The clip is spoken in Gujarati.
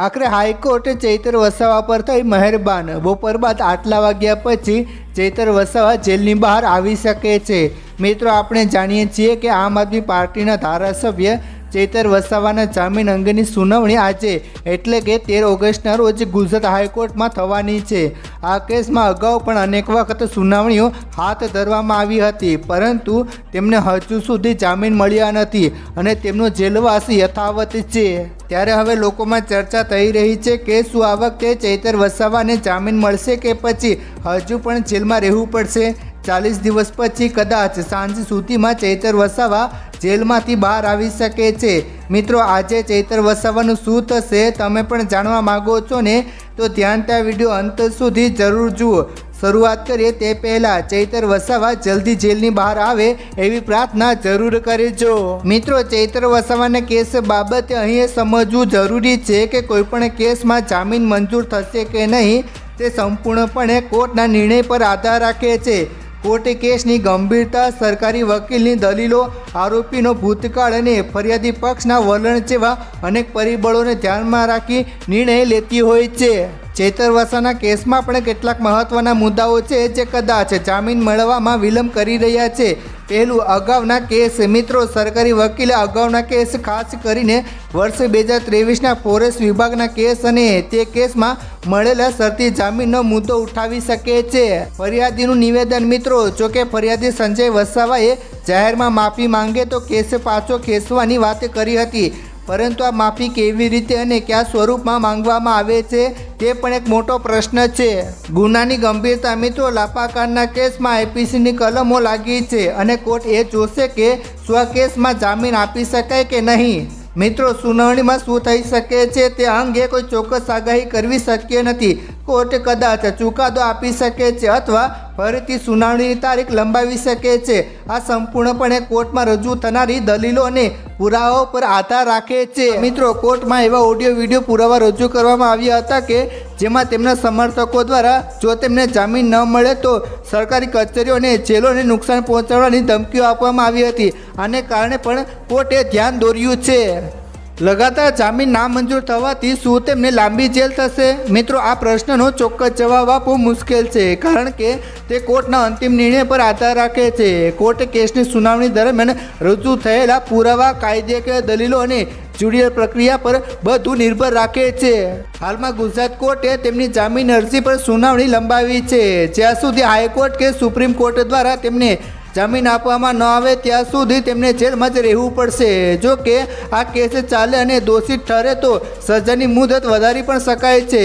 આખરે હાઈકોર્ટે ચૈતર વસાવા પર થઈ મહેરબાન. બપોર બાદ આટલા વાગ્યા પછી ચૈતર વસાવા જેલની બહાર આવી શકે છે. મિત્રો, આપણે જાણીએ છીએ કે આમ આદમી પાર્ટીના ધારાસભ્ય ચૈતર વસાવાના જામીન અંગેની સુનાવણી આજે એટલે કે તેર ઓગસ્ટના રોજ ગુજરાત હાઈકોર્ટમાં થવાની છે. આ કેસમાં અગાઉ પણ અનેક વખત સુનાવણીઓ હાથ ધરવામાં આવી હતી, પરંતુ તેમને હજુ સુધી જામીન મળ્યા નથી અને તેમનો જેલવાસ યથાવત છે. ત્યારે હવે લોકોમાં ચર્ચા થઈ રહી છે કે શું આ વખતે ચૈતર વસાવાને જામીન મળશે કે પછી હજુ પણ જેલમાં રહેવું પડશે? ચાલીસ દિવસ પછી કદાચ સાંજ સુધીમાં ચૈતર વસાવા જેલમાંથી બહાર આવી શકે છે. મિત્રો, આજે ચૈતર વસાવાનું શું થશે તમે પણ જાણવા માગો છો ને? તો ધ્યાન ત્યાં વીડિયો અંત સુધી જરૂર જુઓ. શરૂઆત કરીએ તે પહેલાં ચૈતર વસાવા જલ્દી જેલની બહાર આવે એવી પ્રાર્થના જરૂર કરજો. મિત્રો, ચૈતર વસાવાના કેસ બાબતે અહીં સમજવું જરૂરી છે કે કોઈપણ કેસમાં જામીન મંજૂર થશે કે નહીં તે સંપૂર્ણપણે કોર્ટના નિર્ણય પર આધાર રાખે છે. કોર્ટે કેસની ગંભીરતા, સરકારી વકીલની દલીલો, આરોપીનો ભૂતકાળ અને ફરિયાદી પક્ષના વલણ જેવા અનેક પરિબળોને ધ્યાનમાં રાખી નિર્ણય લેતી હોય છે. ચેતર વસાના કેસમાં પણ કેટલાક મહત્વના મુદ્દાઓ છે જે કદાચ જામીન મેળવવામાં વિલંબ કરી રહ્યા છે. પહેલું અગાઉના કેસ, મિત્રો, સરકારી વકીલે અગાઉના કેસ ખાસ કરીને વર્ષ બે હજાર ત્રેવીસના ફોરેસ્ટ વિભાગના કેસ અને તે કેસમાં મળેલા શરતી જામીનનો મુદ્દો ઉઠાવી શકે છે. ફરિયાદીનું નિવેદન, મિત્રો, જોકે ફરિયાદી સંજય વસાવાએ જાહેરમાં માફી માંગે તો કેસ પાછો ખેંચવાની વાત કરી હતી. પરંતુ આ માફી કેવી રીતે અને કયા સ્વરૂપમાં માંગવામાં આવે છે? તે પણ એક મોટો પ્રશ્ન છે. ગુનાની ગંભીરતા મિત્રો લાપાકારના કેસમાં આઈપીસીની કલમો લાગી છે અને કોર્ટ એ જોશે કે સ્વ કેસમાં જામીન આપી શકાય કે નહીં. મિત્રો, સુનાવણીમાં શું થઈ શકે છે તે અંગે કોઈ ચોક્કસ આગાહી કરવી શક્ય નથી. કોર્ટ કદાચ ચુકાદો આપી શકે છે અથવા ફરીથી સુનાવણીની તારીખ લંબાવી શકે છે. આ સંપૂર્ણપણે કોર્ટમાં રજૂ થનારી દલીલો અને પુરાવાઓ પર આધાર રાખે છે. મિત્રો, કોર્ટમાં એવા ઓડિયો વીડિયો પુરાવા રજૂ કરવામાં આવ્યા હતા કે જેમાં તેમના સમર્થકો દ્વારા જો તેમને જામીન ન મળે તો સરકારી કચેરીઓ અને જેલોને નુકસાન પહોંચાડવાની ધમકીઓ આપવામાં આવી હતી. આને કારણે પણ કોર્ટે ધ્યાન દોર્યું છે. લગાતાર જામીન નામંજૂર થવાથી શું તેમને લાંબી જેલ થશે? મિત્રો, આ પ્રશ્નનો ચોક્કસ જવાબ આપવો મુશ્કેલ છે, કારણ કે તે કોર્ટના અંતિમ નિર્ણય પર આધાર રાખે છે. કોર્ટે કેસની સુનાવણી દરમિયાન રજૂ થયેલા પુરાવા કાયદેકીય દલીલો અને જ્યુડિયલ પ્રક્રિયા પર બધું નિર્ભર રાખે છે. હાલમાં ગુજરાત કોર્ટે તેમની જામીન અરજી પર સુનાવણી લંબાવી છે. જ્યાં સુધી હાઈકોર્ટ કે સુપ્રીમ કોર્ટ દ્વારા તેમને જામીન આપવામાં ન આવે ત્યાં સુધી તેમને જેલમાં જ રહેવું પડશે. જો કે આ કેસ ચાલે અને દોષિત ઠરે તો સજાની મુદત વધારી પણ શકાય છે.